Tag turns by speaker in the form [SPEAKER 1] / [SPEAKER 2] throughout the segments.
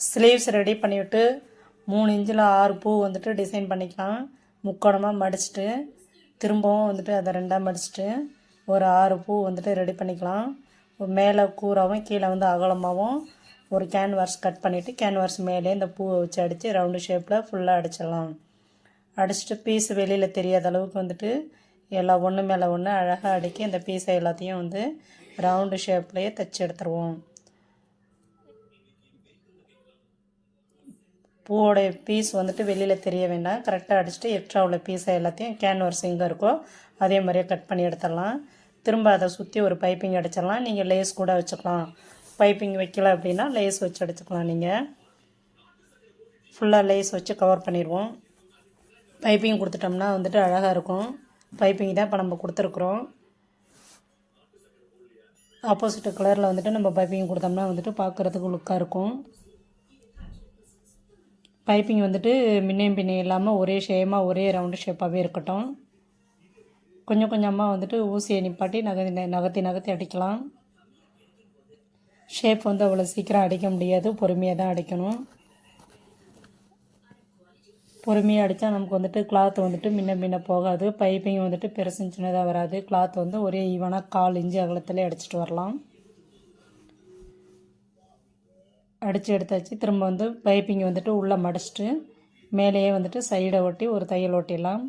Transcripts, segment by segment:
[SPEAKER 1] Sleeves ready பண்ணிவிட்டு மூணு இன்ச்சில் ஆறு பூ வந்துட்டு டிசைன் பண்ணிக்கலாம். முக்கோணமாக மடிச்சுட்டு திரும்பவும் வந்துட்டு அதை ரெண்டாக மடிச்சுட்டு ஒரு ஆறு பூ வந்துட்டு ரெடி பண்ணிக்கலாம். மேலே கூறாகவும் கீழே வந்து அகலமாகவும் ஒரு கேன்வாஸ் கட் பண்ணிவிட்டு கேன்வாஸ் மேலே இந்த பூவை வச்சு அடித்து ரவுண்டு ஷேப்பில் ஃபுல்லாக அடிச்சிடலாம். அடிச்சுட்டு பீஸ் வெளியில் தெரியாத அளவுக்கு வந்துட்டு எல்லா ஒன்று மேலே ஒன்று அழகாக அடுக்கி இந்த பீஸை எல்லாத்தையும் வந்து ரவுண்டு ஷேப்லேயே தைச்சி எடுத்துருவோம். பூவோடைய பீஸ் வந்துட்டு வெளியில் தெரிய வேண்டாம். கரெக்டாக அடிச்சுட்டு எக்ஸ்ட்ரா உள்ள பீஸை எல்லாத்தையும் கேன்வர்ஸ் எங்கே இருக்கோ அதே மாதிரியே கட் பண்ணி எடுத்துடலாம். திரும்ப அதை சுற்றி ஒரு பைப்பிங் அடிச்சிடலாம். நீங்கள் லேஸ் கூட வச்சுக்கலாம். பைப்பிங் வைக்கல அப்படின்னா லேஸ் வச்சு அடிச்சுக்கலாம் நீங்கள் ஃபுல்லாக லேஸ் வச்சு கவர் பண்ணிடுவோம். பைப்பிங் கொடுத்துட்டோம்னா வந்துட்டு அழகாக இருக்கும். பைப்பிங் தான் இப்போ நம்ம கொடுத்துருக்குறோம். ஆப்போசிட் கலரில் வந்துட்டு நம்ம பைப்பிங் கொடுத்தோம்னா வந்துட்டு பார்க்குறதுக்கு லுக்காக இருக்கும். பைப்பிங் வந்துட்டு முன்னையும் பின்னையும் இல்லாமல் ஒரே ஷேமாக ஒரே ரவுண்டு ஷேப்பாகவே இருக்கட்டும். கொஞ்சம் கொஞ்சமாக வந்துட்டு ஊசியை நிப்பாட்டி நகர்த்தி நகர்த்தி நகர்த்தி அடிக்கலாம். ஷேப் வந்து அவ்வளோ சீக்கிரம் அடிக்க முடியாது. பொறுமையாக தான் அடிக்கணும். பொறுமையாக அடித்தா நமக்கு வந்துட்டு கிளாத் வந்துட்டு முன்ன முன்ன போகாது. பைப்பிங் வந்துட்டு பெருசுன்னு சின்னதாக வராது. கிளாத் வந்து ஒரே ஈவனாக கால் இஞ்சி அகலத்தில் அடிச்சிட்டு வரலாம். அடித்து எடுத்தாச்சு. திரும்ப வந்து பைப்பிங் வந்துட்டு உள்ளே மடிச்சிட்டு மேலேயே வந்துட்டு சைடை ஒட்டி ஒரு தையல் ஒட்டிடலாம்.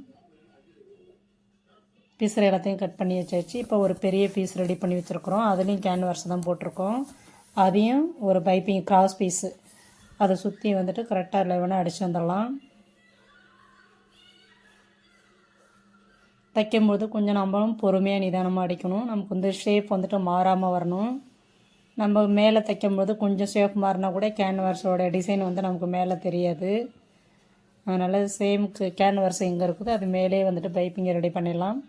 [SPEAKER 1] பீஸ் எல்லாத்தையும் கட் பண்ணி வச்சாச்சு. இப்போ ஒரு பெரிய பீஸ் ரெடி பண்ணி வச்சுருக்குறோம். அதுலேயும் கேன்வாஸ் தான் போட்டிருக்கோம். அதையும் ஒரு பைப்பிங் கிராஸ் பீஸு அதை சுற்றி வந்துட்டு கரெக்டாக லெவனாக அடித்து வந்துடலாம். தைக்கும்போது கொஞ்சம் நம்மளும் பொறுமையாக நிதானமாக அடிக்கணும். நமக்கு வந்து ஷேப் வந்துட்டு மாறாமல் வரணும். நம்ம மேலே தைக்கும்போது கொஞ்சம் ஷேப் மாறினா கூட கேன்வாஸோட டிசைன் வந்து நமக்கு மேலே தெரியாது. அதனால் சேம் கேன்வாஸ் எங்கே இருக்குதோ. அது மேலே வந்துட்டு பைப்பிங்கை ரெடி பண்ணிடலாம்.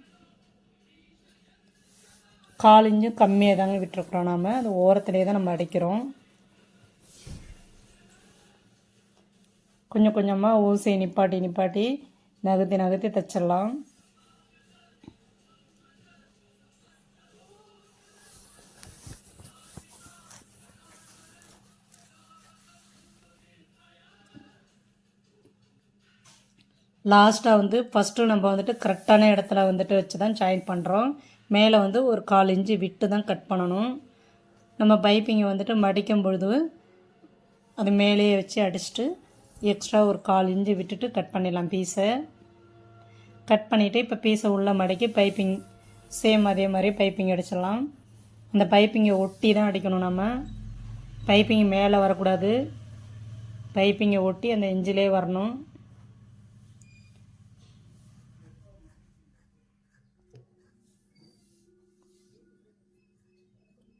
[SPEAKER 1] கால் இன்ச்சும் கம்மியாக தாங்க விட்டுருக்குறோம் நாம். அது ஓரத்துலேயே தான் நம்ம அடிக்கிறோம். கொஞ்சம் கொஞ்சமாக ஊசியை நிப்பாட்டி நிப்பாட்டி நகர்த்தி நகர்த்தி தைச்சிடலாம். லாஸ்ட்டாக வந்து ஃபஸ்ட்டு நம்ம வந்துட்டு கரெக்டான இடத்துல வந்துட்டு வச்சு தான் ஜாயின் பண்ணுறோம் மேலே வந்து ஒரு கால் இன்ச்சு விட்டு தான் கட் பண்ணணும். நம்ம பைப்பிங்கை வந்துட்டு மடிக்கும் பொழுது அது மேலேயே வச்சு அடிச்சுட்டு எக்ஸ்ட்ரா ஒரு கால் இன்ச்சு விட்டுட்டு கட் பண்ணிடலாம் பீஸை கட் பண்ணிவிட்டு இப்போ பீஸை உள்ளே மடக்கி பைப்பிங் சேம் அதே மாதிரி பைப்பிங் அடிச்சிடலாம். அந்த பைப்பிங்கை ஒட்டி தான் அடிக்கணும் நம்ம. பைப்பிங் மேலே வரக்கூடாது. பைப்பிங்கை ஒட்டி அந்த இஞ்சிலே வரணும்.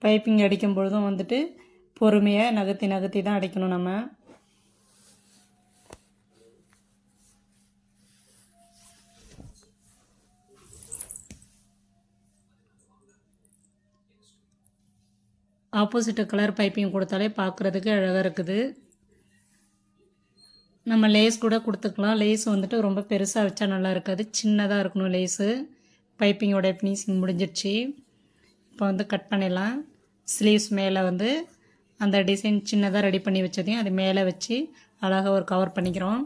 [SPEAKER 1] பைப்பிங் அடிக்கும் பொழுதும் வந்துட்டு பொறுமையாக நகர்த்தி நகர்த்தி தான் அடிக்கணும் நம்ம. ஆப்போசிட்டு கலர் பைப்பிங் கொடுத்தாலே பார்க்குறதுக்கு அழகாக இருக்குது. நம்ம லேஸ் கூட கொடுத்துக்கலாம். லேஸ் வந்துட்டு ரொம்ப பெருசாக வச்சா நல்லா இருக்காது. சின்னதாக இருக்கணும் லேஸு பைப்பிங்கோட ஃபினிஷிங் முடிஞ்சிடுச்சு இப்போ வந்து கட் பண்ணிடலாம். ஸ்லீவ்ஸ் மேலே வந்து அந்த டிசைன் சின்னதாக ரெடி பண்ணி வச்சதையும் அது மேலே வச்சு அழகாக ஒரு கவர் பண்ணிக்கிறோம்.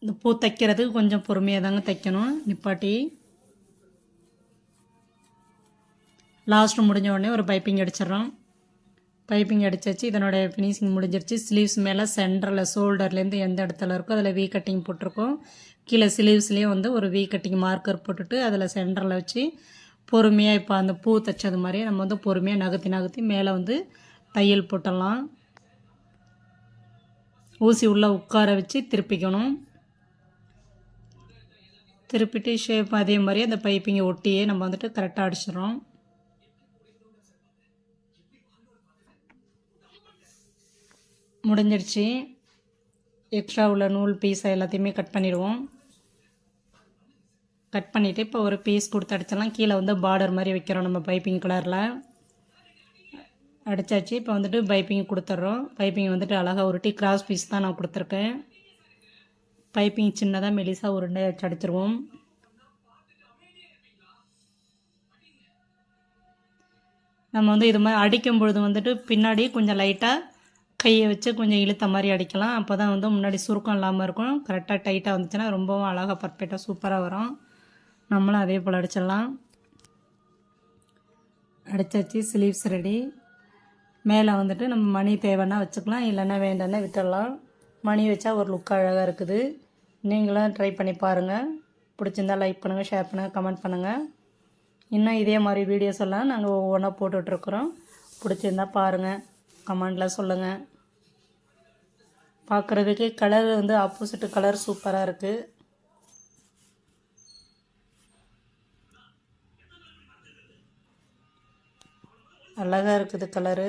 [SPEAKER 1] இந்த பூ தைக்கிறதுக்கு கொஞ்சம் பொறுமையாக தாங்க தைக்கணும். நிப்பாட்டி. லாஸ்ட்டு முடிஞ்ச உடனே ஒரு பைப்பிங் அடிச்சிடுறோம். பைப்பிங் அடிச்சாச்சு இதனுடைய ஃபினிஷிங் முடிஞ்சிருச்சு. ஸ்லீவ்ஸ் மேலே சென்டரில் ஷோல்டர்லேருந்து எந்த இடத்துல இருக்கோ அதில் வீ கட்டிங் போட்டிருக்கோம். கீழே ஸ்லீவ்ஸ்லேயும் வந்து ஒரு வீ கட்டிங் மார்க்கர் போட்டுட்டு அதில் சென்டரில் வச்சு பொறுமையாக இப்போ அந்த பூ தைச்சது மாதிரியே நம்ம வந்து பொறுமையாக நகர்த்தி நகர்த்தி மேலே வந்து தையல் போட்டலாம். ஊசி உள்ளே உட்கார வச்சு திருப்பிக்கணும். திருப்பிட்டு ஷேப் அதே மாதிரி அந்த பைப்பிங்கை ஒட்டியே நம்ம வந்துட்டு கரெக்டாக அடிச்சிடறோம். முடிஞ்சிடுச்சு எக்ஸ்ட்ரா உள்ள நூல் பீஸை எல்லாத்தையுமே கட் பண்ணிடுவோம். கட் பண்ணிவிட்டு இப்போ ஒரு பீஸ் கொடுத்து அடிச்சிடலாம். கீழே வந்து பார்டர் மாதிரி வைக்கிறோம் நம்ம பைப்பிங் கலரில் அடித்தாச்சு இப்போ வந்துட்டு பைப்பிங் கொடுத்துட்றோம். பைப்பிங் வந்துட்டு அழகாக உருட்டி கிராஸ் பீஸ் தான் நான் கொடுத்துருக்கேன். பைப்பிங் சின்னதாக மெலிசாக உருண்டை வச்சு அடிச்சிருவோம். நம்ம வந்து இது மாதிரி அடிக்கும் பொழுது வந்துட்டு பின்னாடி கொஞ்சம் லைட்டாக கையை வச்சு கொஞ்சம் இழுத்த மாதிரி அடிக்கலாம். அப்போ தான் வந்து முன்னாடி சுருக்கம் இல்லாமல் இருக்கும். கரெக்டாக டைட்டாக வந்துச்சுன்னா ரொம்பவும் அழகாக பர்ஃபெக்டாக சூப்பராக வரும். நம்மளும் அதே போல் அடிச்சிடலாம். அடிச்சாச்சு ஸ்லீவ்ஸ் ரெடி மேலே வந்துட்டு நம்ம மணி தேவைன்னா வச்சுக்கலாம். இல்லைன்னா வேண்டாம்னா விட்டுடலாம். மணி வச்சா ஒரு லுக் அழகாக இருக்குது. நீங்களும் ட்ரை பண்ணி பாருங்கள் பிடிச்சிருந்தா லைக் பண்ணுங்கள் ஷேர் பண்ணுங்கள் கமெண்ட் பண்ணுங்கள் இன்னும் இதே மாதிரி வீடியோஸ் எல்லாம் நாங்கள் ஒவ்வொன்றா போட்டுட்ருக்குறோம் பிடிச்சிருந்தா பாருங்கள் கமெண்டில் சொல்லுங்கள் பார்க்குறதுக்கே கலர் வந்து ஆப்போசிட் கலர் சூப்பராக இருக்குது அழகாக இருக்குது கலரு